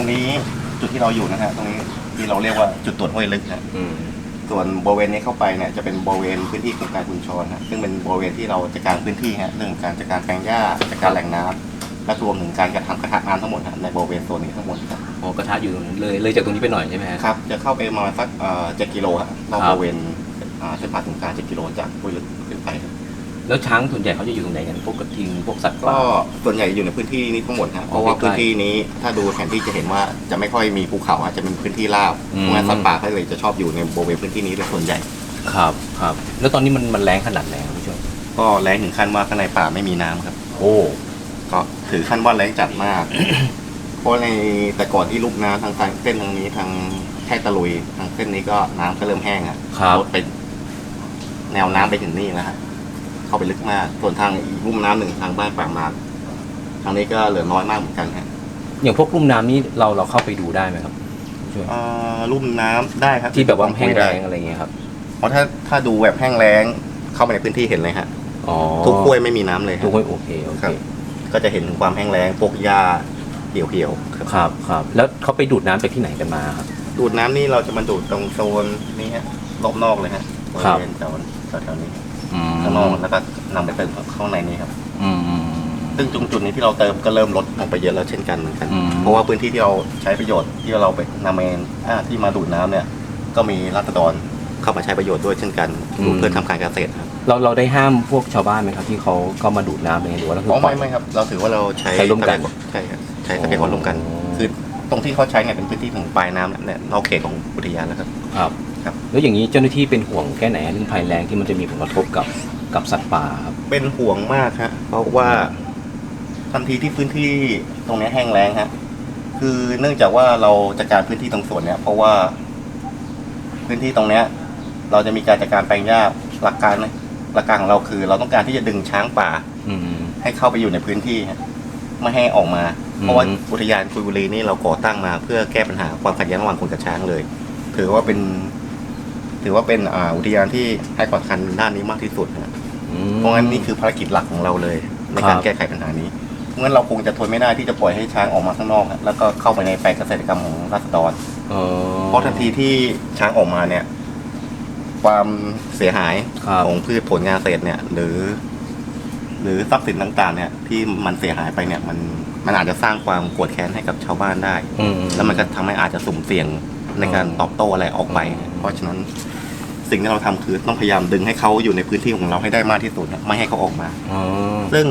รงนี้จุดที่เราอยู่นะฮะตรงนี้ที่เราเรียกว่าจุดตรวจห้วยลึกนะอืมส่วนบริเวณนี้เข้าไปเนี่ยจะเป็นบริเวณพื้นที่โครงการคุณชรนะซึ่งเป็นบริเวณที่เราจัดการพื้นที่ฮะเรื่องการจัดการแปลงหญ้าจัดการแหล่งน้ำและรวมถึงการกระทำกระทะน้ำทั้งหมดนะในบริเวณโซนนี้ทั้งหมดครับ อ๋อกระทะอยู่ตรงนั้นเลยเลยจากตรงนี้ไปหน่อยใช่ไหมฮะ ครับจะเข้าไปประมาณสักเจ็ดกิโลฮะรอบครับ บริเวณอ่าเส้นผ่านศูนย์กลางเจ็ดกิโลจากห้วยลึกขึ้นไปครับ แล้วช้างส่วนใหญ่เขาจะอยู่ตรงไหนกันพวกกระทิงพวกสัตว์ป่า ก็ส่วนใหญ่อยู่ในพื้นที่นี้ทั้งหมดครับเพอ๋อราะว่าใกล้ๆพื้นที่นี้ถ้าดูแผนที่จะเห็นว่าจะไม่ค่อยมีภูเขาอาจจะเป็นพื้นที่ราบอืม เพราะงั้นสัตว์ป่าก็เลยจะชอบอยู่ในบริเวณพื้นที่นี้เป็นส่วนใหญ่ ครับครับ แล้วตอนนี้มันมันแรงขนาดไหนครับผู้ชมก็แรงถึงขั้นว่าข้างในป่าไม่มีน้ำครับ โอ้ ก็ถือขั้นว่าแรงจัดมาก เพราะในแต่ก่อนที่ลูกน้ำทางทางเส้นทางนี้ทางแค่ตะลุยทางเส้นนี้ก็น้ำก็เริ่มแห้งอะครับ ลดไปแนวน้ำไปถึงนี่แล้วฮะ เข้าไปลึกมาก ส่วนทางอีกลุ่มน้ำหนึ่งทางบ้านปากหมากทางนี้ก็เหลือน้อยมากเหมือนกันฮะอย่างพวกลุ่มน้ำนี้เราเราเข้าไปดูได้ไหมครับผู้ช่วยเอ่อลุ่มน้ำได้ครับที่แบบว่าแห้งแรได้งอะไรเงี้ยครับเพราะถ้าถ้าดูแบบแห้งแล้งเข้าไปในพื้นที่เห็นเลยฮะอ๋อทุกกล้วยไม่มีน้ำเลยฮะ ทุกกล้วยโอเคโอคเครับ ก็จะเห็นถึงความแห้งแล้งพวกหญ้าเหี่ยวเหี่ยวๆครับ ครับครับแล้วเขาไปดูดน้ำจากที่ไหนกันมาครับ ดูดน้ำนี่เราจะมาดูดตรงโซนนี้ฮะรอบนอกเลยฮะบครับริเวณแถวแถวๆนี้อืมข้างนอกแล้วก็นำไปเติมข้างในนี้ครับ อืมอืม ซึ่งตรงจุดนี้ที่เราเติมก็เริ่มลดลงไปเยอะแล้วเช่นกันเหมือนกัน อืม เพราะว่าพื้นที่ที่เราใช้ประโยชน์ที่เราไปนำเองอ่าที่มาดูดน้ำเนี่ย ก็มีรัษฎรเข้ามาใช้ประโยชน์ด้วยเช่นกันเพื่อทำการเกษตรครับเราเราได้ห้ามพวกชาวบ้านไหมครับที่เขาก็มาดูดน้ำอะไรเงี้ยหรือว่าเราคืออ๋อปล่ไม่อยไม่ครับ เราถือว่าเราใช้ใช้ร่วมกันใช่ครับใช้ทรัพยากรร่วมกัน อ๋อ คือตรงที่เขาใช้เนี่ยเป็นพื้นที่ของปลายน้ำเนี่ยนอกเขตของอุทยานแล้วครับ ครับ ครับ แล้วอย่างนี้เจ้าหน้าที่เป็นห่วงแค่ไหนเรื่องภัยแรงที่มันจะมีผลกระทบกับ กับสัตว์ป่าครับ เป็นห่วงมากฮะเพราะว่าทันทีที่พื้นที่ตรงเนี้ยแห้งแล้งฮะคือเนื่องจากว่าเราจัดการพื้นที่ตรงส่วนเนี้ยเพราะว่า พื้นที่ตรงเนี้ย เราจะมีการจัดการแปลงหญ้าหลักการนะหลักการของเราคือ เราต้องการที่จะดึงช้างป่า อืม ให้เข้าไปอยู่ในพื้นที่ฮะไม่ให้ออกมาอืมเพราะว่าอุทยานกุยบุรีนี่เราก่อตั้งมา เพื่อแก้ปัญหาความขัดแย้งระหว่างคนกับช้างเลย ถือว่าเป็น ถือว่าเป็นอ่าอุทยานที่ให้ความสำคัญด้านนี้มากที่สุดนะอืม เพราะงั้นนี่คือภารกิจหลักของเราเลย ในครัการบแก้ไขปัญหานี้เพราะงั้นเราคงจะทนไม่ได้ที่จะปล่อยให้ช้างออกมาข้างนอกฮะแล้วก็เข้าไปในแปลงเกษตรกรรมของราษฎรเออเพราะทันทีที่ช้างออกมาเนี่ย ความเสียหายครับ ของพืชผลงานเกษตรเนี่ย หรือ หรือทรัพย์สินต่างๆ เนี่ย ที่มันเสียหายไปเนี่ย มันมันอาจจะสร้างความโกรธแค้นให้กับชาวบ้านได้ อืมแล้วมันก็ทำให้อาจจะสุ่มเสี่ยง ในการตอบโต้อะไรออกไปอืมเพราะฉะนั้นสิ่งที่เราทำคือต้องพยายามดึงให้เขาอยู่ในพื้นที่ของเราให้ได้มากที่สุดนะไม่ให้เขาออกมา อ๋อ ซึ่ง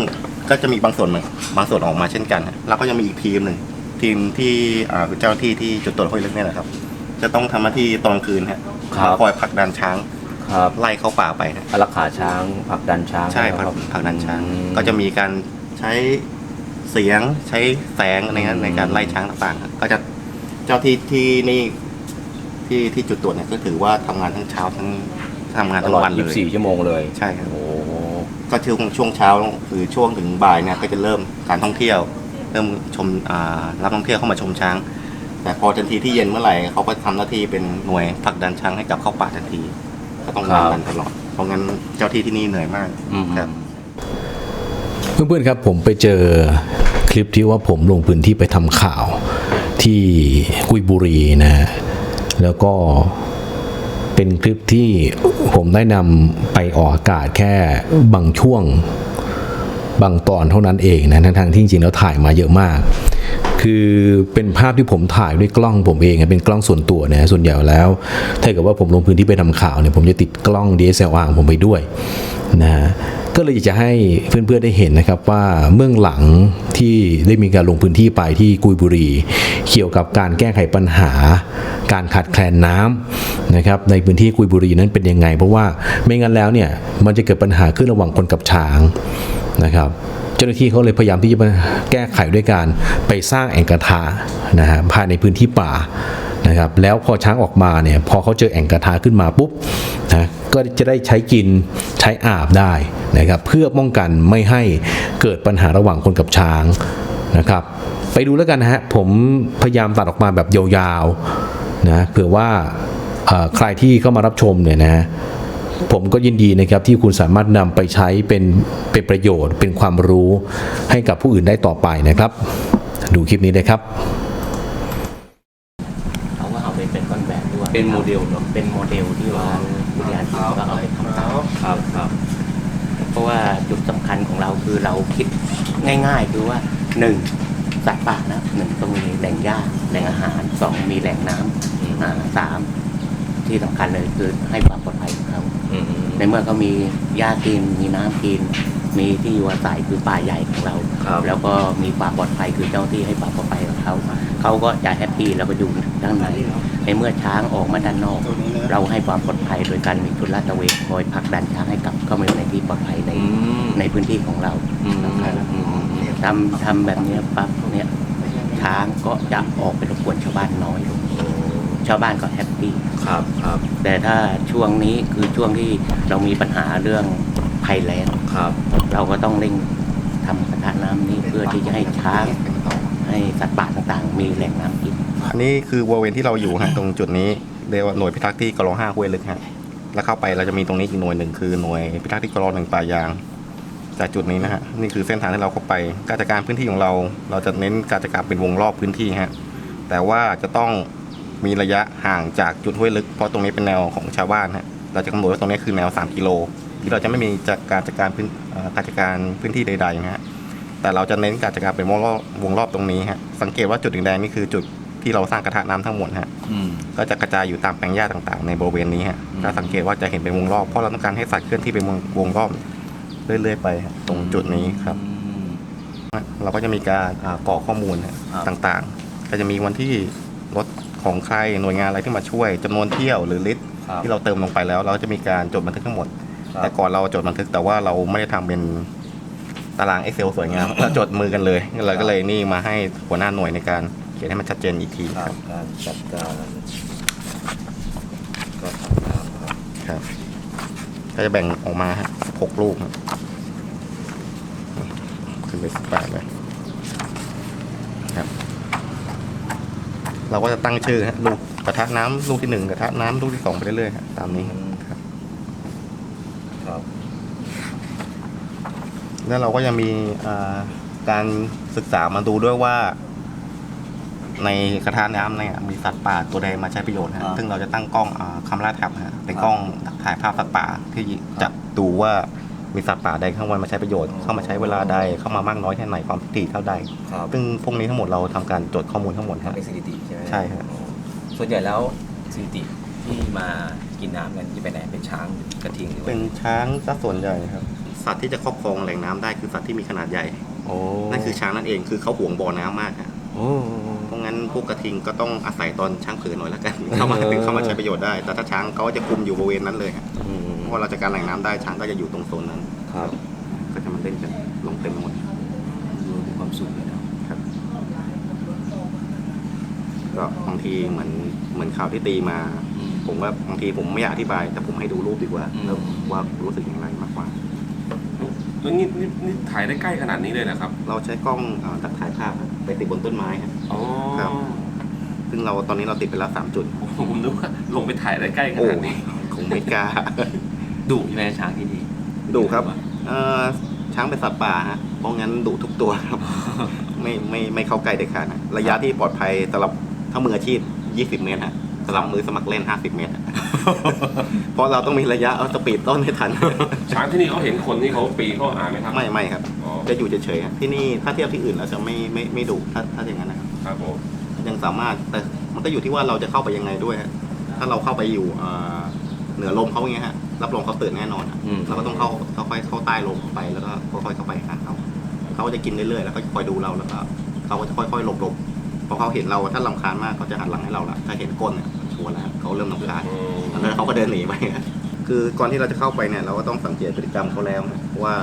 ก็จะมีบางส่วนบางส่วนออกมาเช่นกันฮะแล้วก็จะมีอีกทีมหนึ่งทีมที่อ่าเจ้าหน้าที่ที่จุดตรวจห้วยลึกเนี่ยนะครับ จะต้องทำหน้าที่ตอนกลางคืนฮะครับ คอยผลักดันช้างครับไล่เข้าป่าไปฮะอารักขาช้างผลักดันช้างใช่ไหผมลักครับผลักดันช้าง อืมก็จะมีการใช้เสียงใช้แสงในการอืมในการไล่ช้างต่างๆฮะก็จะเจ้าที่ที่นี่ ที่ที่จุดตรวจเนี่ยก็ถือว่าทำงานทั้งเช้าทั้งทำงานตทั้งลอดวันเลย 24 ชั่วโมงเลย ใช่ครับ โอ้ก็ช่วงช่วงเช้าหรือช่วงถึงบ่ายเนี่ยก็จะเริ่มการท่องเที่ยว เริ่มชมอ่ารับท่องเที่ยวเข้ามาชมช้าง แต่พอทันทีที่เย็นเมื่อไหร่เขาก็ทำหน้าที่เป็นหน่วยผลักดันช้างให้กลับเข้าป่าทันที ก็ต้องครับทำกันตลอดเพราะงั้นเจ้าที่ที่นี่เหนื่อยมาก อืม ครับ เพื่อนๆครับผมไปเจอคลิปที่ว่าผมลงพื้นที่ไปทำข่าวที่กุยบุรีนะฮะ แล้วก็เป็นคลิปที่ผมได้นำไปออกอากาศแค่บางช่วงบางตอนเท่านั้นเองนะทั้งที่จริงแล้วถ่ายมาเยอะมาก คือเป็นภาพที่ผมถ่ายด้วยกล้องผมเองเป็นกล้องส่วนตัวนะส่วนใหญ่แล้วถ้าเกิดว่าผมลงพื้นที่ไปทำข่าวเนี่ยผมจะติดกล้อง DSLR ของผมไปด้วยนะ ก็เลยอยากจะให้เพื่อนๆได้เห็นนะครับว่าเมื่องหลังที่ได้มีการลงพื้นที่ไปที่กุยบุรี เกี่ยวกับการแก้ไขปัญหา การขาดแคลนน้ำนะครับในพื้นที่กุยบุรีนั้นเป็นยังไง เพราะว่าไม่งั้นแล้วเนี่ยมันจะเกิดปัญหาขึ้นระหว่างคนกับช้างนะครับเจ้าหน้าที่เขาเลยพยายามที่จะแก้ไขด้วยการไปสร้างแอ่งกระทะนะฮะภายในพื้นที่ป่า นะครับแล้วพอช้างออกมาเนี่ยพอเขาเจอแอ่งกระทะขึ้นมาปุ๊บนะก็จะได้ใช้กินใช้อาบได้นะครับเพื่อป้องกันไม่ให้เกิดปัญหาระหว่างคนกับช้างนะครับ ไปดูแล้วกันนะฮะผมพยายามตัดออกมาแบบยาวๆนะเผื่อว่าใครที่เข้ามารับชมเนี่ยนะผมก็ยินดีนะครับที่คุณสามารถนำไปใช้เป็นเป็นประโยชน์เป็นความรู้ให้กับผู้อื่นได้ต่อไปนะครับ ดูคลิปนี้เลยครับ เป็นโมเดลเนาะเป็นโมเดลที่ว่าวิทยาศาสตร์ก็เอาไปทำตามครับครับเพราะว่าจุดสำคัญของเราคือเราคิดง่ายๆคือว่าหนึ่งสัตว์ป่านะหนึ่งต้องมีแหล่งหญ้าแหล่งอาหารสองมีแหล่งน้ำอ่าสามที่สำคัญเลยคือให้ความปลอดภัยของเขาอืมในเมื่อเขามีหญ้ากินมีน้ำกิน มีที่อยู่อาศัยคือป่าใหญ่ของเรา ครับแล้วก็มีความปลอดภัยคือเจ้าที่ให้ความปลอดภัยกับเขาเขาก็จะแฮปปี้แล้วก็อยู่ด้านในในเมื่อช้างออกมาด้านนอกตัวนี้นะเราให้ความปลอดภัยโดยการมีชุดลาดตระเวนคอยผลักดันช้างให้กลับเข้ามาอยู่ในที่ปลอดภัยในอืมในพื้นที่ของเราอืมนะครับอืมอืมอืมทำทำแบบเนี้ยปั๊บเนี่ยช้างก็จะออกไปรบกวนชาวบ้านน้อยลงชาวบ้านก็แฮปปี้ ครับครับแต่ถ้าช่วงนี้คือช่วงที่เรามีปัญหาเรื่อง ภัยแล้งครับ เราก็ต้องเร่งทำกระทะน้ำนี้เพื่อที่จะให้ช้างให้สัตว์ป่าต่างๆ มีแหล่งน้ำกิน อันนี้คือบริเวณที่เราอยู่ฮะตรงจุดนี้เรียกว่าหน่วยพิทักษ์ที่กรห้าห้วยลึกฮะแล้วเข้าไปเราจะมีตรงนี้อีกหน่วยหนึ่งคือหน่วยพิทักษ์ที่กรหนึ่งป่ายาง จากจุดนี้นะฮะนี่คือเส้นทางที่เราเข้าไป การจัดการพื้นที่ของเรา เราจะเน้นการจัดการเป็นวงรอบพื้นที่ฮะแต่ว่าจะต้องมีระยะห่างจากจุดห้วยลึกเพราะตรงนี้เป็นแนวของชาวบ้านฮะเราจะกำหนดว่าตรงนี้คือแนว 3 กิโล ที่เราจะไม่มีจากการจัดการพื้นเอ่อการจัดการพื้นที่ใดๆนะฮะแต่เราจะเน้นการจัดการเป็นวงรอบวงรอบตรงนี้ฮะสังเกตว่าจุดแดงๆนี่คือจุดที่เราสร้างกระทะน้ำทั้งหมดฮะอืมก็จะกระจายอยู่ตามแปลงหญ้าต่างๆ ในบริเวณนี้ฮะอืมถ้าสังเกตว่าจะเห็นเป็นวงรอบเพราะเราต้องการให้สัตว์เคลื่อนที่เป็นวงวงรอบเรื่อยๆไปฮะตรงจุดนี้ครับอืมเราก็จะมีการอ่ากรอกข้อมูลฮะครับต่างๆ ก็จะมีวันที่รถของใครหน่วยงานอะไรที่มาช่วยจำนวนเที่ยวหรือลิตรครับที่เราเติมลงไปแล้ว เราก็จะมีการจดบันทึกทั้งหมด ครับ แต่ก่อนเราจดบันทึกแต่ว่าเราไม่ได้ทำเป็นตาราง Excel สวยงาม เราจดมือกันเลยเราก็เลยนี่มาให้หัวหน้าหน่วยในการเขียนให้มันชัดเจนอีกทีคครัรับบการจัดการก็ทำตามครับครับก็จะแบ่งออกมาฮะหกลูกครับขึ้นไปสิบแปดเลยครับ เราก็จะตั้งชื่อฮะลูกกระทะน้ำลูกที่หนึ่งกระทะน้ำลูกที่สองไปเรื่อยๆฮะตามนี้ครับครับ แล้วเราก็ยังมีอ่าการศึกษามาดูด้วยว่า ในกระทะน้ำเนี่ยมีสัตว์ป่าตัวใดมาใช้ประโยชน์ฮะซึ่งเราจะตั้งกล้องอ่าคาราแท็บฮะเป็นกล้องถ่ายภาพสัตว์ป่าที่จะดูว่ามีสัตว์ป่าใดเข้ามาใช้ประโยชน์เข้ามาใช้เวลาใดเข้ามามากน้อยแค่ไหนความถี่เท่าใดครับซึ่งพวกนี้ทั้งหมดเราทำการจดข้อมูลทั้งหมดฮะเป็นสถิติใช่ไหมใช่ครับส่วนใหญ่แล้วสถิติที่มากินน้ำกันจะไปไหนเป็นช้างกระทิงหรือว่าเป็นช้างซะส่วนใหญ่ครับ สัตว์ที่จะครอบครองแหล่งน้ำได้คือสัตว์ที่มีขนาดใหญ่โอ้นั่นคือช้างนั่นเองคือเขาห่วงบ่อน้ำมากฮะโอ้เพราะงั้นพวกกระทิงก็ต้องอาศัยตอนช้างเผือหน่อยละกันเข้ามาถึงเข้ามาใช้ประโยชน์ได้ แต่ถ้าช้างเขาก็จะคุมอยู่บริเวณนั้นเลยฮะอืมเพราะว่าเราจัดการแหล่งน้ำได้ช้างก็จะอยู่ตรงโซนนั้นครับก็จะมาเล่นกันลงเต็มหมดดูมีความสุขเลยเนาะครับก็บางทีเหมือนเหมือนข่าวที่ตีมาอืมผมว่าบางทีผมไม่อยากอธิบาย แต่ผมให้ดูรูปดีกว่าอืมแล้วว่ารู้สึกอย่างไรมากกว่าแล้ว นี่นี่นี่ถ่ายได้ใกล้ขนาดนี้เลยเหรอครับเราใช้กล้องเอ่อตัดถ่ายภาพอะไปติดบนต้นไม้ครับ อ๋อครับ ซึ่งเราตอนนี้เราติดไปแล้วสามจุดผมนึกว่าลงไปถ่ายได้ใกล้ขโอ้นาดนี้คงไม่กล้า ดุใช่ไหมช้างที่นี่ดุครับ เอ่อช้างเป็นสัตว์ป่าฮะเพราะงั้นดุทุกตัวครับ ไม่ไม่ไม่เข้าใกล้เด็ดขาดนะระยะที่ปลอดภัยสำหรับถ้ามืออาชีพ 20 เมตรฮะ สำหรับมือสมัครเล่น 50 เมตรฮะเพราะเราต้องมีระยะเอาสปีดต้นให้ทัน ช้างที่นี่เขาเห็นคนนี่เขาปีนเข้าหาไหมครับไม่ไม่ครับ อ๋อจะอยู่เฉยๆฮะที่นี่ถ้าเทียบที่อื่นเราจะไม่ไม่ไม่ดุถ้าถ้าอย่างนั้นนะครับ ครับผมยังสามารถแต่มันก็อยู่ที่ว่าเราจะเข้าไปยังไงด้วยฮะถ้าเราเข้าไปอยู่เอ่อเหนือลมเขาอย่างเงี้ยฮะรับรองเขาตื่นแน่นอนอะอืม เราก็ต้องเข้าค่อยๆเข้าใต้ลมเข้าไปแล้วก็ค่อยๆเข้าไปหาเขาเขาก็จะกินเรื่อยๆแล้วก็คอยดูเราแล้วก็เขาก็จะค่อยๆหลบๆ พอเขาเห็นเราถ้าลำคาญมากเขาจะหันหลังให้เราละถ้าเห็นก้นเนี่ยชัวร์แล้วเขาเริ่มลำคาญอืมแล้วเขาก็เดินหนีไปคือก่อนที่เราจะเข้าไปเนี่ยเราก็ต้องสังเกตพฤติกรรมเขาแล้วนะว่า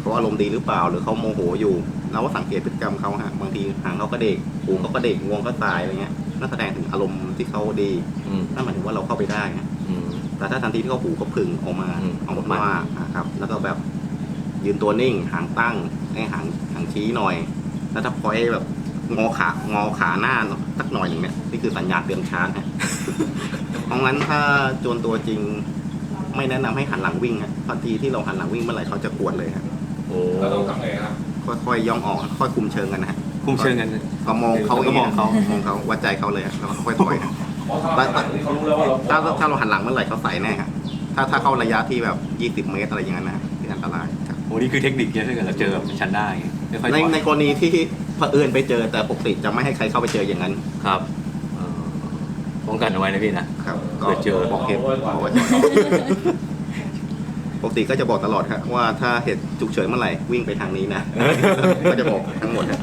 เขาอารมณ์ดีหรือเปล่าหรือเขาโมโหอยู่เราก็สังเกตพฤติกรรมเขาฮะบางทีหางเขาก็เด็กหูเขาก็เด็กงวงก็ตายอะไรเงี้ยนั่นแสดงถึงอารมณ์ที่เขาดีอืมนั่นหมายถึงว่าเราเข้าไปได้นะอืมแต่ถ้าทันทีที่เขาหูเขาผึ่งออกมาอืมออกมานะครับ แล้วก็แบบยืนตัวนิ่งหางตั้งให้หางหางชี้หน่อยแล้วถ้าพอยแบบ งอขางอขาหน้าสักหน่อยหนึ่งเนี่ยนี่คือสัญญาณเตือนช้างฮะเพราะงั้นถ้าโจรตัวจริง ไม่แนะนำให้หันหลังวิ่งฮะทันทีที่เราหันหลังวิ่งเมื่อไหร่เขาจะกวดเลยฮะโอ้เราต้องทำไงครับค่อยๆย่องออกค่อยคุมเชิงกันนะฮะคุมเชิงกันก็มองเขาก็มองเขามองเขาวัดใจเขาเลยฮะแล้วก็ค่อยถอยฮะขอถ้าถ้าถ้าเราหันหลังเมื่อไหร่เขาใส่แน่ครับถ้าถ้าเข้าระยะที่แบบ 20 เมตรอะไรอย่างนั้นนะที่อันตรายครับโอ้นี่คือเทคนิคเนี่ยถ้าเกิดเราเจอแบบชั้นได้ไม่ค่อยในถอยในกรณีที่ เผอิญไปเจอแต่ปกติจะไม่ให้ใครเข้าไปเจออย่างนั้นครับเออป้องกันเอาไว้นะพี่นะ ครับเผื่อเจอ บอกเหตุบอกไว้ปกติก็จะบอกตลอดครับว่าถ้าเหตุฉุกเฉินเมื่อไหร่วิ่งไปทางนี้นะก็จะบอกทั้งหมดครับ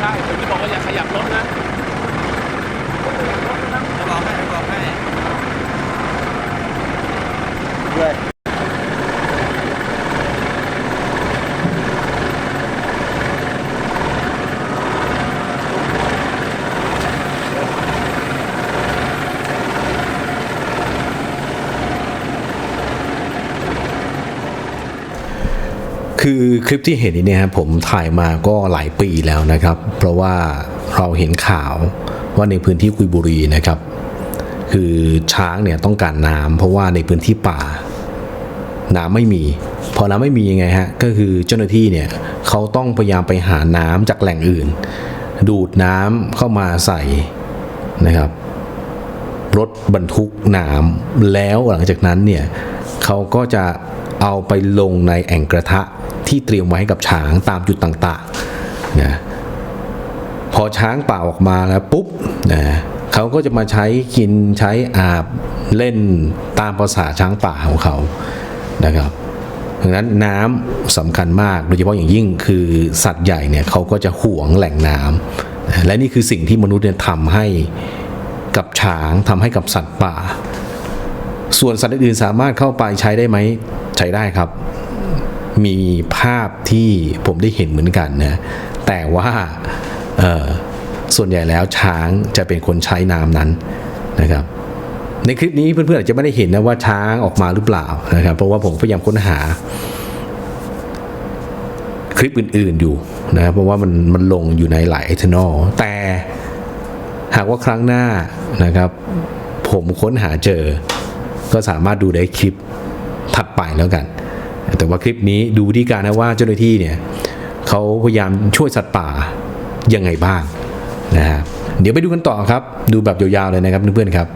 ใช่ผมจะบอกว่าอย่าขยับรถนะ บอกให้บอกให้ คือคลิปที่เห็นนี้เนี่ยครับผมถ่ายมาก็หลายปีแล้วนะครับ เพราะว่าเราเห็นข่าวว่าในพื้นที่กุยบุรีนะครับ คือช้างเนี่ยต้องการน้ำเพราะว่าในพื้นที่ป่า น้ำไม่มี พอน้ำไม่มียังไงฮะก็คือเจ้าหน้าที่เนี่ยเขาต้องพยายามไปหาน้ำจากแหล่งอื่น ดูดน้ำเข้ามาใส่นะครับรถบรรทุกน้ำแล้วหลังจากนั้นเนี่ยเขาก็จะเอาไปลงในแอ่งกระทะ ที่เตรียมไว้ให้กับช้างตามจุดต่างๆนะพอช้างป่าออกมาแล้วปุ๊บนะเขาก็จะมาใช้กินใช้อาบเล่นตามภาษาช้างป่าของเขานะครับดังนั้นน้ำสำคัญมากโดยเฉพาะอย่างยิ่งคือสัตว์ใหญ่เนี่ยเขาก็จะหวงแหล่งน้ำนะและนี่คือสิ่งที่มนุษย์เนี่ยทำให้กับช้างทำให้กับสัตว์ป่า ส่วนสัตว์อื่นๆสามารถเข้าไปใช้ได้ไหมใช้ได้ครับ มีภาพที่ผมได้เห็นเหมือนกันนะแต่ว่าส่วนใหญ่แล้วช้างจะเป็นคนใช้น้ำนั้นนะครับ ในคลิปนี้เพื่อนๆอาจจะไม่ได้เห็นนะว่าช้างออกมาหรือเปล่านะครับ เพราะว่าผมพยายามค้นหา คลิปอื่นๆอยู่นะครับเพราะว่ามันมันลงอยู่ในหลายเอทนอลแต่หากว่าครั้งหน้านะครับ ผมค้นหาเจอ ก็สามารถดูได้คลิปถัดไปแล้วกัน แต่ว่าคลิปนี้ดูวิธีการนะว่าเจ้าหน้าที่เนี่ยเขาพยายามช่วยสัตว์ป่ายังไงบ้างนะฮะเดี๋ยวไปดูกันต่อครับ ดูแบบยาวๆเลยนะครับเพื่อนๆครับ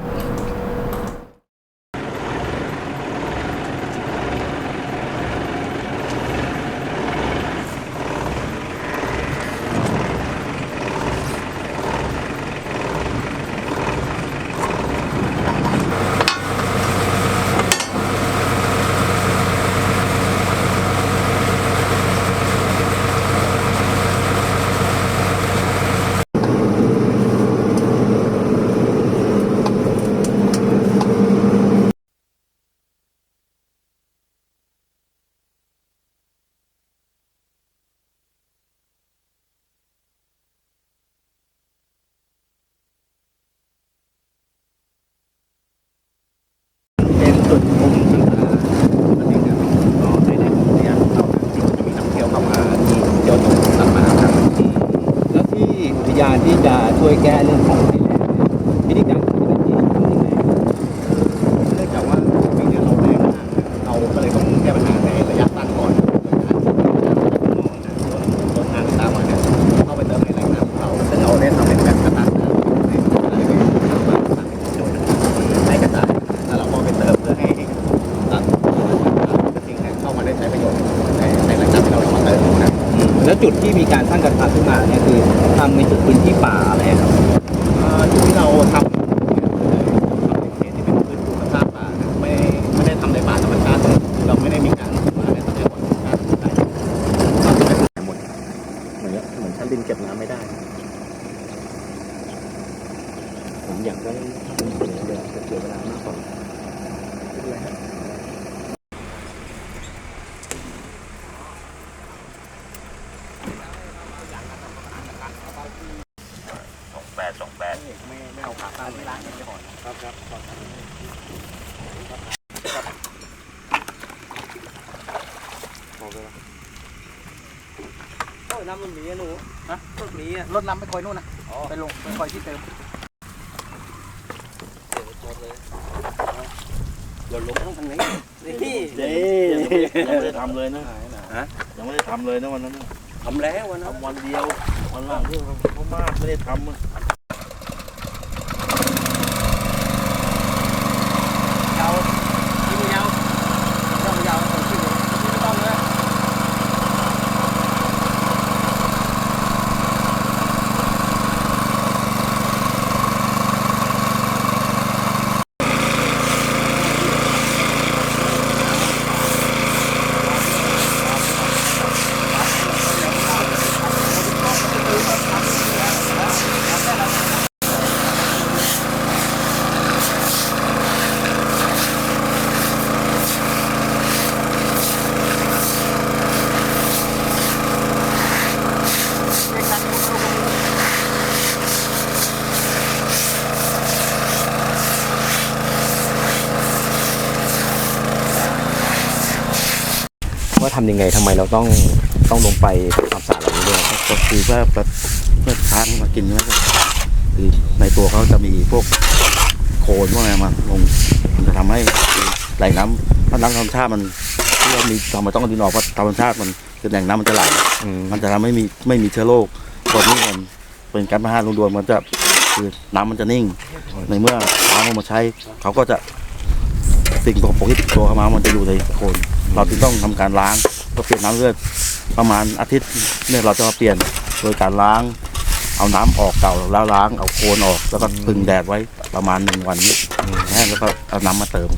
เป็นจุดมุมต่างๆประเทศเนี่ยก็ได้ได้ของเนี่ยเราที่จะมีนักเที่ยวเข้ามาที่เที่ยวตรงสัตว์ป่าครับ แล้วที่อุทยาน ที่ ใช้ประโยชน์ในในแหล่งน้ำที่เราเอามาเติมนะแล้วจุดที่มีการสร้างกระทะขึ้นมาเนี่ยคือทำในจุดพื้นที่ป่าอะไรครับจุดที่เราทำในเขตที่เป็นพื้นที่สภาพป่านะไม่ไม่ได้ทำในป่าธรรมชาติเลยคือเราไม่ได้มีการมาในทรัพยากรธรรมชาติใด ผมอยากได้ทำเป็นเสียแบบจะเสียเวลามากกว่า น้ำมันมีอะหนูฮะ รถมีอะรถน้ำไปคอยนู่นนะไปลงไปคอยที่เติมเราลงต้องทางนี้นี่เจ๊ยังไม่ได้ทำเลยนะฮะยังไม่ได้ทำเลยนะวันนั้นน่ะทำแล้ววันนั้นทำวันเดียววันหลังที่เขามากไม่ได้ทำอะ ยาวยิ่งยาวยาวยาวของที่เลยไม่ต้องเลย ว่าทำยังไงทำไมเราต้องต้องลงไปทำความสะอาดเหล่านี้ด้วยก็คือเพื่อเพื่อช้างมากินนะคือในตัวเขาจะมีพวกโคลนพวกอะไรมาลงมันจะทำให้แหลน้ำถ้าน้ำธรรมชาติมันที่เรามีทำไมต้องเอาดินออกเพราะธรรมชาติมันคือแหล่งน้ำมันจะไหลมันจะทำให้มีไม่มีเชื้อโรคตัวนี้มันเป็นการพาหารวมๆมันจะคือน้ำมันจะนิ่ง ในเมื่อน้ำเอามาใช้ เขาก็จะสิ่งสกปรกที่ติดตัวเข้ามามันจะอยู่ในโคลน เราจึงต้องทำการล้างเปลี่ยนน้ำเลือดประมาณอาทิตย์เนี่ยเราจะมาเปลี่ยนโดยการล้าง เอาน้ำออกเก่าแล้วล้างเอาโคลนออก แล้วก็พึ่งแดดไว้ประมาณหนึ่งวันนี้แห้งแล้วก็เอาน้ำมาเติม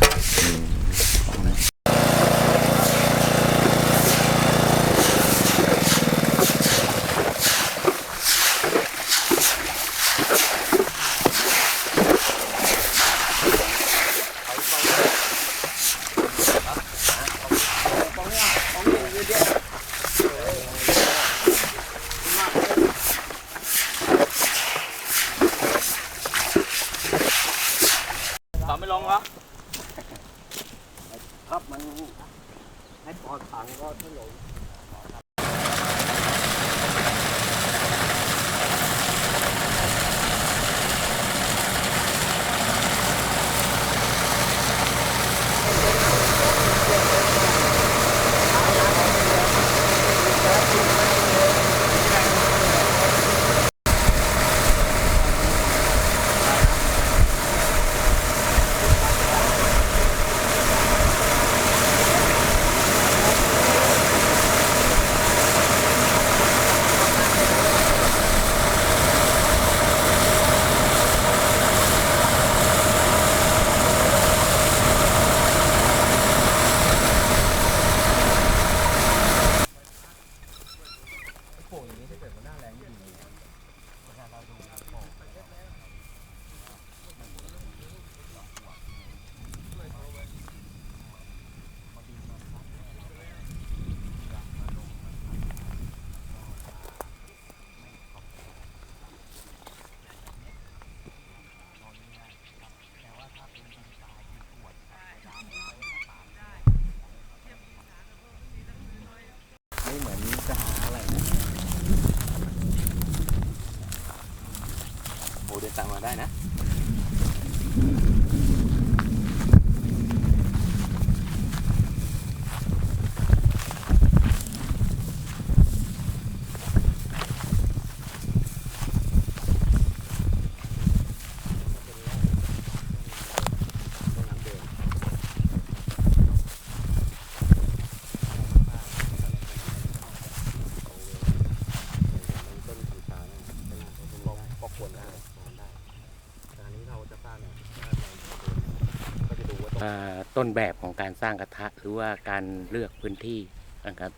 ต้นแบบของการสร้างกระทะ หรือว่าการเลือกพื้นที่นะครับ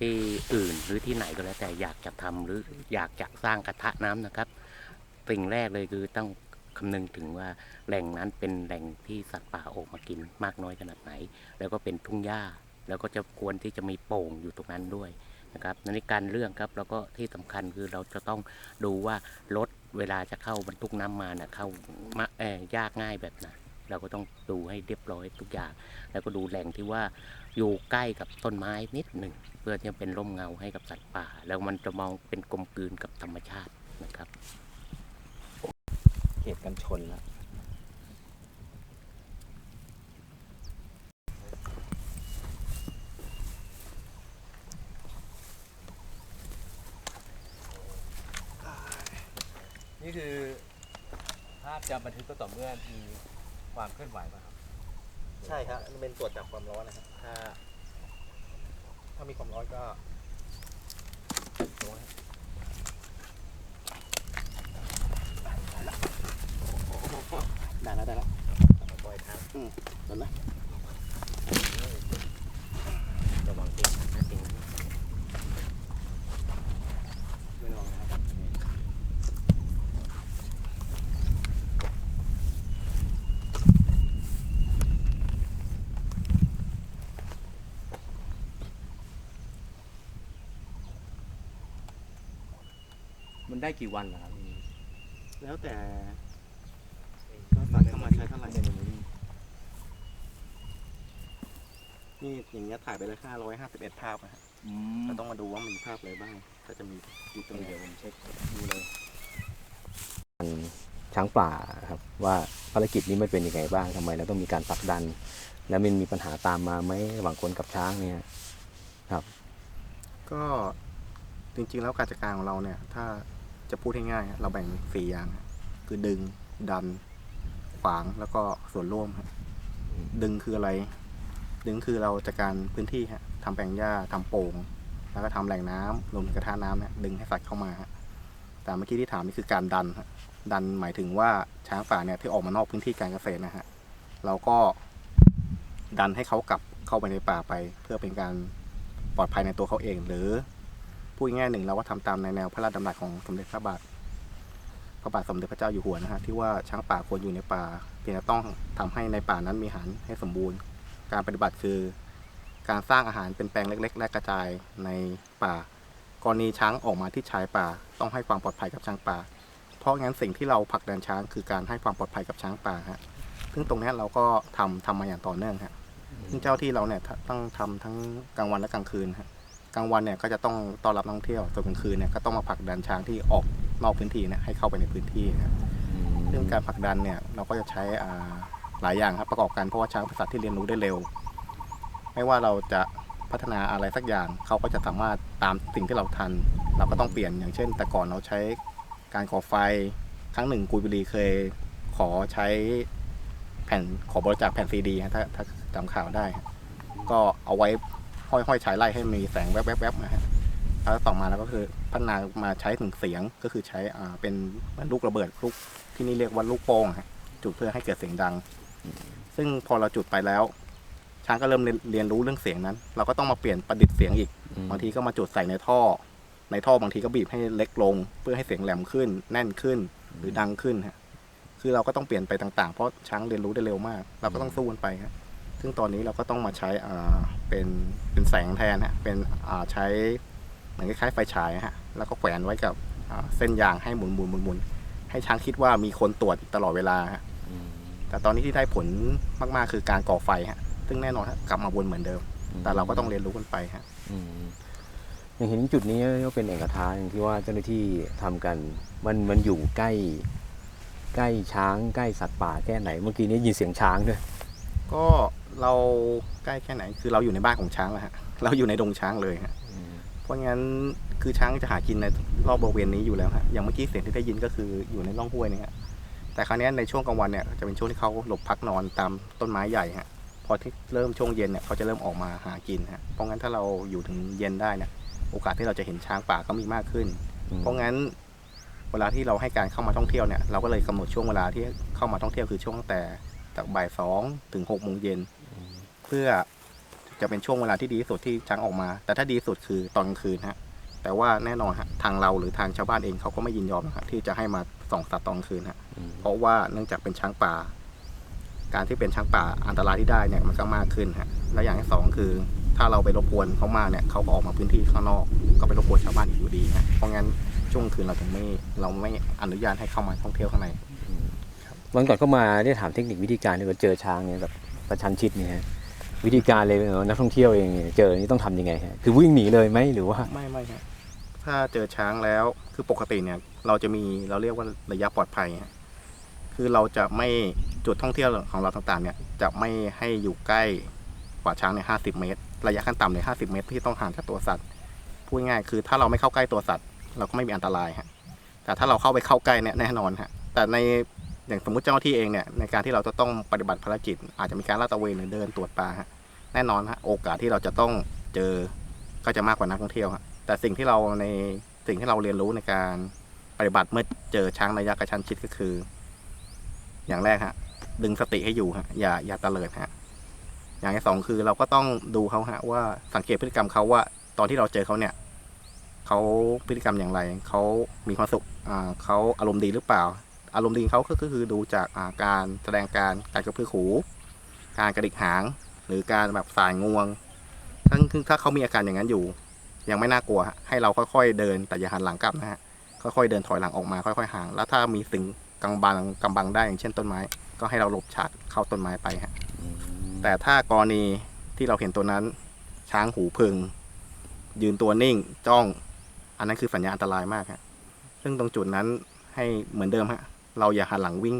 ที่อื่นหรือที่ไหนก็แล้วแต่อยากจะทำหรืออยากจะสร้างกระทะน้ำนะครับสิ่งแรกเลยคือต้องคำนึงถึงว่าแหล่งนั้นเป็นแหล่งที่สัตว์ป่าออกมากินมากน้อยขนาดไหน แล้วก็เป็นทุ่งหญ้า แล้วก็จะควรที่จะมีโป่งอยู่ตรงนั้นด้วยนะครับในการเรื่องครับแล้วก็ที่สำคัญคือเราจะต้องดูว่ารถเวลาจะเข้าบรรทุกน้ำมาน่ะเข้ามาเออยากง่ายแบบไหน เราก็ต้องดูให้เรียบร้อยทุกอย่าง แล้วก็ดูแหล่งที่ว่าอยู่ใกล้กับต้นไม้นิดหนึ่งเพื่อที่จะเป็นร่มเงาให้กับสัตว์ป่า แล้วมันจะมองเป็นกลมกลืนกับธรรมชาตินะครับเหตุกันชนแล้วนี่คือภาพจะบันทึกก็ต่อเมื่อมี ความเคลื่อนไหวป่ะครับ ใช่ครับเป็นตรวจจับความร้อนนะครับถ้า ถ้ามีความร้อนก็ได้แล้วได้แล้วปล่อยครับอืมเห็นไหม ระวังตัวนะจริง ไม่ระวังนะครับ มัน ได้กี่วันเหรอครับแล้วแต่ก็สั่งเข้ามาใช้เท่าไหร่นี่อย่างเงี้ยถ่ายไปเลยห้าร้อยห้าสิบเอ็ดภาพนะฮะเราต้องมาดูว่ามีภาพอะไรบ้างก็จะมีอยู่ตรงนี้เดี๋ยวผมเช็คดูเลยช้างป่าครับว่าภารกิจนี้มันเป็นยังไงบ้างทำไมเราต้องมีการผลักดัน แล้วมันมีปัญหาตามมาไหมระหว่างคนกับช้างเนี่ยครับ ก็จริงๆแล้วการจัดการของเราเนี่ย ถ้า จะพูดให้ง่ายเราแบ่งสี่อย่าง คือดึงดัน ขวางแล้วก็ส่วนร่วมดึงคืออะไร ดึงคือเราจัดการพื้นที่ฮะทำแปลงหญ้าทำโป่งแล้วก็ทำแหล่งน้ำรวมถึงกระทะน้ำเนี่ยดึงให้สัตว์เข้ามาฮะแต่เมื่อกี้ที่ถามนี่คือการดันฮะดันหมายถึงว่าช้างป่าเนี่ยที่ออกมานอกพื้นที่การเกษตรนะฮะเราก็ดันให้เขากลับเข้าไปในป่าไป เพื่อเป็นการปลอดภัยในตัวเขาเอง หรือ พูดง่ายหนึ่งเราก็ทำตามในแนวพระราชดำรัสของสมเด็จพระบาทพระบาทสมเด็จพระเจ้าอยู่หัวนะฮะที่ว่าช้างป่าควรอยู่ในป่า เพียงแต่ต้องทำให้ในป่านั้นมีอาหารให้สมบูรณ์ การปฏิบัติคือ การสร้างอาหารเป็นแปลงเล็ก ๆ และกระจายในป่ากรณีช้างออกมาที่ชายป่า ต้องให้ความปลอดภัยกับช้างป่า เพราะงั้นสิ่งที่เราผลักดันช้างคือการให้ความปลอดภัยกับช้างป่าฮะซึ่งตรงนี้เราก็ทำทำมาอย่างต่อเนื่องฮะซึ่งเจ้าที่เราเนี่ยต้องทำทั้งกลางวันและกลางคืนฮะ กลางวันเนี่ยก็จะต้องต้อนรับนักท่องเที่ยวส่วนกลางคืนเนี่ยก็ต้องมาผลักดันช้างที่ออกนอกพื้นที่เนี่ยให้เข้าไปในพื้นที่ฮะซึ่งการผลักดันเนี่ยเราก็จะใช้อ่าหลายอย่างครับประกอบกันเพราะว่าช้างเป็นสัตว์ที่เรียนรู้ได้เร็ว ไม่ว่าเราจะพัฒนาอะไรสักอย่างเขาก็จะสามารถตามสิ่งที่เราทัน เราก็ต้องเปลี่ยนอย่างเช่น แต่ก่อนเราใช้การก่อไฟครั้งหนึ่งกุยบุรีเคยขอใช้แผ่นขอบริจาคแผ่นซีดีฮะถ้าถ้าจำข่าวได้ฮะก็เอาไว้ ห้อยห้อยฉายไล่ให้มีแสงแวบๆๆนะฮะแล้วต่อมาแล้วก็คือพัฒนามาใช้ถึงเสียงก็คือใช้อ่าเป็นเหมือนลูกระเบิดลูกที่นี่เรียกว่าลูกโป่งฮะจุดเพื่อให้เกิดเสียงดัง ซึ่งพอเราจุดไปแล้ว ช้างก็เริ่มเรียนเรียนรู้เรื่องเสียงนั้น เราก็ต้องมาเปลี่ยนประดิษฐ์เสียงอีกบางทีก็มาจุดใส่ในท่อ ในท่อบางทีก็บีบให้เล็กลง เพื่อให้เสียงแหลมขึ้น แน่นขึ้นหรือดังขึ้นฮะคือเราก็ต้องเปลี่ยนไปต่างๆ เพราะช้างเรียนรู้ได้เร็วมาก เราก็ต้องสู้กันไปฮะ ซึ่งตอนนี้เราก็ต้องมาใช้อ่าเป็นเป็นแสงแทนฮะเป็นอ่าใช้เหมือนคล้ายๆไฟฉายฮะแล้วก็แขวนไว้กับอ่าเส้นยางให้หมุนหมุนหมุนหมุนให้ช้างคิดว่ามีคนตรวจตลอดเวลาฮะแต่ตอนนี้ที่ได้ผลมากๆคือการก่อไฟฮะซึ่งแน่นอนฮะกลับมาวนเหมือนเดิม แต่เราก็ต้องเรียนรู้กันไปฮะ อืมอย่างเห็นจุดนี้ก็เป็นเอกทาอย่างที่ว่าเจ้าหน้าที่ทำกัน มันมันอยู่ใกล้ ใกล้ช้าง ใกล้สัตว์ป่าแค่ไหน เมื่อกี้นี้ยินเสียงช้างด้วย ก็ เราใกล้แค่ไหน คือเราอยู่ในบ้านของช้างแล้วฮะเราอยู่ในดงช้างเลยฮะเพราะงั้นคือช้างจะหากินในรอบบริเวณนี้อยู่แล้วฮะอย่างเมื่อกี้เสียงที่ได้ยินก็คืออยู่ในร่องห้วยนี่ฮะแต่คราวนี้ในช่วงกลางวันเนี่ยจะเป็นช่วงที่เขาหลบพักนอนตามต้นไม้ใหญ่ฮะพอที่เริ่มช่วงเย็นเนี่ยเขาจะเริ่มออกมาหากินฮะเพราะงั้นถ้าเราอยู่ถึงเย็นได้เนี่ยโอกาสที่เราจะเห็นช้างป่าก็มีมากขึ้น เพราะงั้นเวลาที่เราให้การเข้ามาท่องเที่ยวเนี่ยเราก็เลยกำหนดช่วงเวลาที่เข้ามาท่องเที่ยวคือช่วงตั้งแต่จากบ่ายสองถึงหกโมงเย็นเพื่อจะเป็นช่วงเวลาที่ดีที่สุดที่ช้างออกมา แต่ถ้าดีที่สุดคือตอนกลางคืนฮะแต่ว่าแน่นอนฮะทางเราหรือทางชาวบ้านเองเขาก็ไม่ยินยอมนะฮะที่จะให้มาส่องสัตว์ตอนกลางคืนฮะอเพราะว่าเนื่องจากเป็นช้างป่า การที่เป็นช้างป่าอันตรายที่ได้เนี่ยมันก็มากขึ้นฮะและอย่างที่สองคือ ถ้าเราไปรบกวนเขามากเนี่ยเขาก็ออกมาพื้นที่ข้างนอก ก็ไปรบกวนชาวบ้านอีกอยู่ดีฮะเพราะงั้นช่วงคืนเราถึงไม่เราไม่อนุญาตให้เข้ามาท่องเที่ยวข้างในวันก่อนก็มาได้ถามเทคนิควิธีการที่ว่าเจอช้างเนี่ยแบบประชันชิดเนี่ยฮะ วิธีการเลยเนอะนักท่องเที่ยวเองเนี่ยเจอนี่ต้องทำยังไงฮะคือวิ่งหนีเลยไหมหรือว่าไม่ไม่ครับถ้าเจอช้างแล้วคือปกติเนี่ย เราจะมีเราเรียกว่าระยะปลอดภัยคือเราจะไม่จุดท่องเที่ยวของเราต่างๆ เนี่ย จะไม่ให้อยู่ใกล้กว่าช้างในห้าสิบเมตร ระยะขั้นต่ำในห้าสิบเมตร ที่ต้องห่างจากตัวสัตว์พูดง่ายคือถ้าเราไม่เข้าใกล้ตัวสัตว์ เราก็ไม่มีอันตรายฮะแต่ถ้าเราเข้าไปเข้าใกล้เนี่ยแน่นอนฮะแต่ใน อย่างสมมติเจ้าหน้าที่เองเนี่ยในการที่เราจะต้องปฏิบัติภารกิจ อาจจะมีการลาดตระเวนหรือเดินตรวจป่าฮะแน่นอนฮะโอกาสที่เราจะต้องเจอก็จะมากกว่านักท่องเที่ยวครับแต่สิ่งที่เราในสิ่งที่เราเรียนรู้ในการปฏิบัติเมื่อเจอช้างระยะกระชั้นชิดก็คือ อย่างแรกฮะดึงสติให้อยู่ฮะอย่าอย่าตะเลิดฮะอย่างที่สองคือเราก็ต้องดูเขาฮะว่าสังเกตพฤติกรรมเขาว่า ตอนที่เราเจอเขาเนี่ยเขาพฤติกรรมอย่างไรเขามีความสุขอ่าเขาอารมณ์ดีหรือเปล่า อารมณ์ดีของเขาก็คือดูจากการแสดงการการกระพือหูการกระดิกหาง หรือการแบบสายงวงถ้าถ้าเขามีอาการอย่างนั้นอยู่ ยังไม่น่ากลัว ให้เราค่อยๆเดินแต่อย่าหันหลังกลับนะฮะค่อยๆเดินถอยหลังออกมาค่อยๆห่าง แล้วถ้ามีสิ่งกำบังกำบังได้อย่างเช่นต้นไม้ ก็ให้เราหลบฉากเข้าต้นไม้ไปฮะแต่ถ้ากรณีที่เราเห็นตัวนั้น ช้างหูพึง ยืนตัวนิ่งจ้อง อันนั้นคือสัญญาณอันตรายมากฮะซึ่งตรงจุดนั้นให้เหมือนเดิมฮะ เราอย่าหันหลังวิ่ง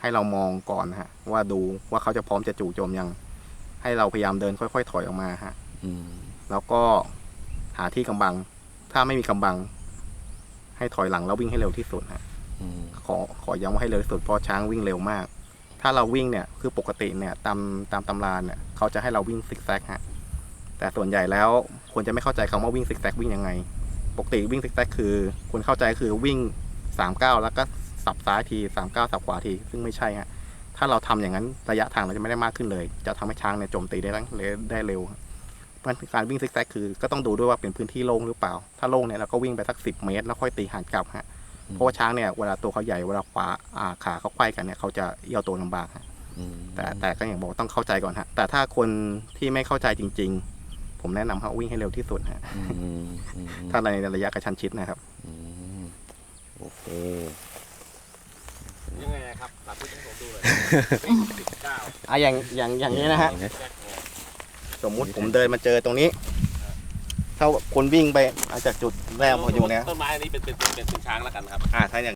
ให้เรามองก่อนฮะ ว่าดูว่าเขาจะพร้อมจะจู่โจมยัง ให้เราพยายามเดินค่อยๆถอยออกมาฮะอืมแล้วก็หาที่กำบัง ถ้าไม่มีกำบัง ให้ถอยหลังแล้ววิ่งให้เร็วที่สุดฮะอืมขอขอย้ำว่าให้เร็วที่สุดเพราะช้างวิ่งเร็วมาก ถ้าเราวิ่งเนี่ยคือปกติเนี่ยตามตามตำราเนี่ยเขาจะให้เราวิ่งซิกแซกฮะแต่ส่วนใหญ่แล้วควรจะไม่เข้าใจคำว่าวิ่งซิกแซกวิ่งยังไง ปกติวิ่งซิกแซกคือควรเข้าใจคือวิ่งสามก้าวแล้วก็ สับซ้ายทีสามก้าวสับขวาที ซึ่งไม่ใช่ฮะถ้าเราทำอย่างนั้นระยะทางเราจะไม่ได้มากขึ้นเลย จะทำให้ช้างเนี่ยโจมตีได้ได้เร็วเพราะฉะนั้นการวิ่งซิกแซกคือก็ต้องดูด้วยว่าเป็นพื้นที่โล่งหรือเปล่า ถ้าโล่งเนี่ยเราก็วิ่งไปสักสิบเมตร แล้วค่อยตีหันกลับฮะเพราะว่าช้างเนี่ยเวลาตัวเขาใหญ่เวลาขวาอ่าขาเขาไขว้กันเนี่ยเขาจะเอี้ยวตัวลำบากฮะอืมแต่แต่ก็อย่างบอกต้องเข้าใจก่อนฮะ แต่ถ้าคนที่ไม่เข้าใจจริง ๆ ผมแนะนำให้วิ่งให้เร็วที่สุดฮะอืมอืมอืมถ้าในระยะกระชั้นชิดนะครับอืมโอเค ยังไงครับสาธิตให้ผมดูเลยอะอย่างอย่างอย่างนี้นะฮะ สมมุติผมเดินมาเจอตรงนี้ ถ้าคนวิ่งไปอาจจากจุดแรกพออยู่เนี่ยต้นไม้อันนี้เป็นเป็นเป็นเป็นช้างแล้วกันครับ อ่าถ้าอย่าง